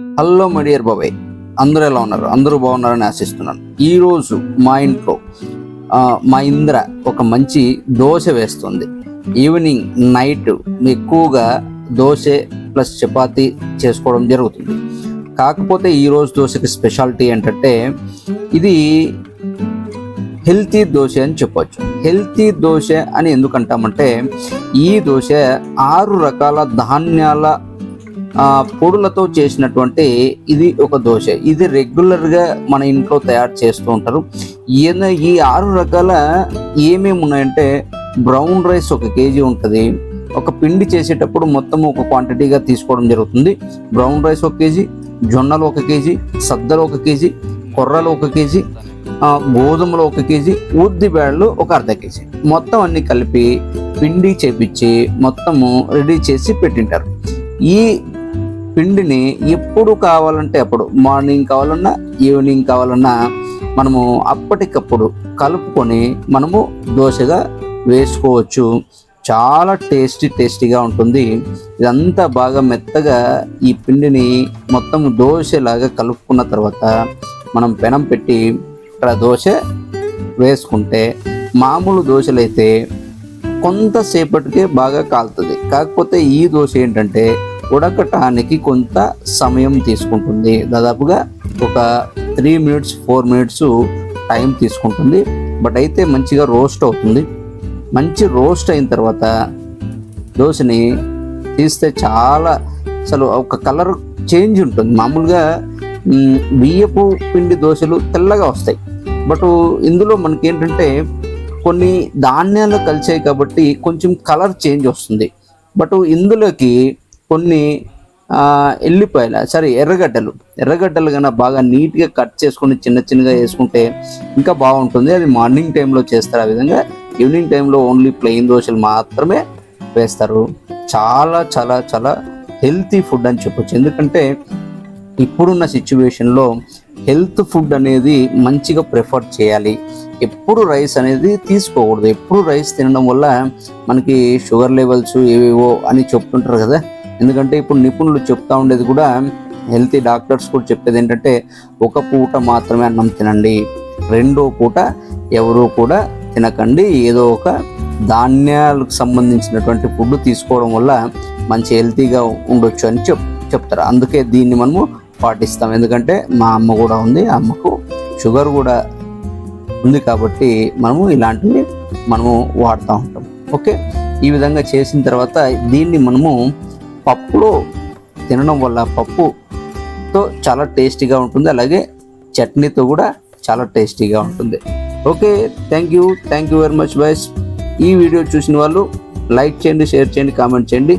Hello మడియర్ బాబాయ్. అందరూ ఎలా ఉన్నారు? అందరూ బాగున్నారని ఆశిస్తున్నాను. ఈరోజు మా ఇంట్లో మా ఇంద్ర ఒక మంచి దోశ వేస్తుంది. ఈవినింగ్ నైట్ ఎక్కువగా దోశ ప్లస్ చపాతి చేసుకోవడం జరుగుతుంది. కాకపోతే ఈ రోజు దోశకి స్పెషాలిటీ ఏంటంటే ఇది హెల్తీ దోశ అని చెప్పొచ్చు. హెల్తీ దోశ అని ఎందుకంటామంటే ఈ దోశ ఆరు రకాల ధాన్యాల పొడులతో చేసినటువంటి ఇది ఒక దోశ. ఇది రెగ్యులర్గా మన ఇంట్లో తయారు చేస్తూ ఉంటారు. ఈయన ఈ ఆరు రకాల ఏమేమి ఉన్నాయంటే బ్రౌన్ రైస్ ఒక కేజీ ఉంటుంది. ఒక పిండి చేసేటప్పుడు మొత్తం ఒక క్వాంటిటీగా తీసుకోవడం జరుగుతుంది. బ్రౌన్ రైస్ ఒక కేజీ జొన్నలు ఒక కేజీ సద్దలు ఒక కేజీ కొర్రలు ఒక కేజీ గోధుమలు ఒక కేజీ ఉద్ది బేడలు ఒక అర్ధ కేజీ. మొత్తం అన్ని కలిపి పిండి చేపించి మొత్తము రెడీ చేసి పెట్టింటారు. ఈ పిండిని ఎప్పుడు కావాలంటే అప్పుడు మార్నింగ్ కావాలన్నా ఈవినింగ్ కావాలన్నా మనము అప్పటికప్పుడు కలుపుకొని మనము దోశగా వేసుకోవచ్చు. చాలా టేస్టీ టేస్టీగా ఉంటుంది. ఇదంతా బాగా మెత్తగా ఈ పిండిని మొత్తం దోశలాగా కలుపుకున్న తర్వాత మనం పెనం పెట్టి ఇక్కడ దోశ వేసుకుంటే మామూలు దోశలు అయితే కొంతసేపటికే బాగా కాలుతుంది. కాకపోతే ఈ దోశ ఏంటంటే ఉడకటానికి కొంత సమయం తీసుకుంటుంది. దాదాపుగా ఒక three minutes four minutes time తీసుకుంటుంది. బట్ అయితే మంచిగా రోస్ట్ అవుతుంది. మంచి రోస్ట్ అయిన తర్వాత దోశని తీస్తే చాలా అసలు ఒక కలర్ చేంజ్ ఉంటుంది. మామూలుగా బియ్యపు పిండి దోశలు తెల్లగా వస్తాయి. బట్ ఇందులో మనకి ఏంటంటే కొన్ని ధాన్యాలు కలిసాయి కాబట్టి కొంచెం కలర్ చేంజ్ వస్తుంది. బట్ ఇందులోకి కొన్ని ఆ, ఎల్లిపాయల సరే ఎర్రగడ్డలు. ఎర్రగడ్డలు కన్నా బాగా నీట్గా కట్ చేసుకొని చిన్న చిన్నగా వేసుకుంటే ఇంకా బాగుంటుంది. అది మార్నింగ్ టైంలో చేస్తారు. ఆ విధంగా ఈవినింగ్ టైంలో ఓన్లీ ప్లెయిన్ దోశలు మాత్రమే వేస్తారు. చాలా చాలా చాలా హెల్తీ ఫుడ్ అని చెప్పొచ్చు. ఎందుకంటే ఇప్పుడున్న సిచ్యువేషన్లో హెల్త్ ఫుడ్ అనేది మంచిగా ప్రిఫర్ చేయాలి. ఎప్పుడు రైస్ అనేది తీసుకోకూడదు. ఎప్పుడు రైస్ తినడం వల్ల మనకి షుగర్ లెవెల్స్ ఏవేవో అని చెప్తుంటారు కదా ఎందుకంటే ఇప్పుడు నిపుణులు చెప్తా ఉండేది కూడా హెల్తీ డాక్టర్స్ కూడా చెప్పేది ఏంటంటే ఒక పూట మాత్రమే అన్నం తినండి. రెండో పూట ఎవరు కూడా తినకండి. ఏదో ఒక ధాన్యాలకు సంబంధించినటువంటి ఫుడ్ తీసుకోవడం వల్ల మంచి హెల్తీగా ఉండొచ్చు అని చెప్ చెప్తారు. అందుకే దీన్ని మనము పాటిస్తాం. ఎందుకంటే మా అమ్మ కూడా ఉంది. ఆ అమ్మకు షుగర్ కూడా ఉంది కాబట్టి మనము ఇలాంటివి మనము వాడుతూ ఉంటాం. ఓకే? ఈ విధంగా చేసిన తర్వాత దీన్ని మనము పప్పులో తినడం వల్ల పప్పుతో చాలా టేస్టీగా ఉంటుంది. అలాగే చట్నీతో కూడా చాలా టేస్టీగా ఉంటుంది. Okay thank you thank you very much boys. ఈ వీడియో చూసిన వాళ్ళు లైక్ చేయండి షేర్ చేయండి కామెంట్ చేయండి.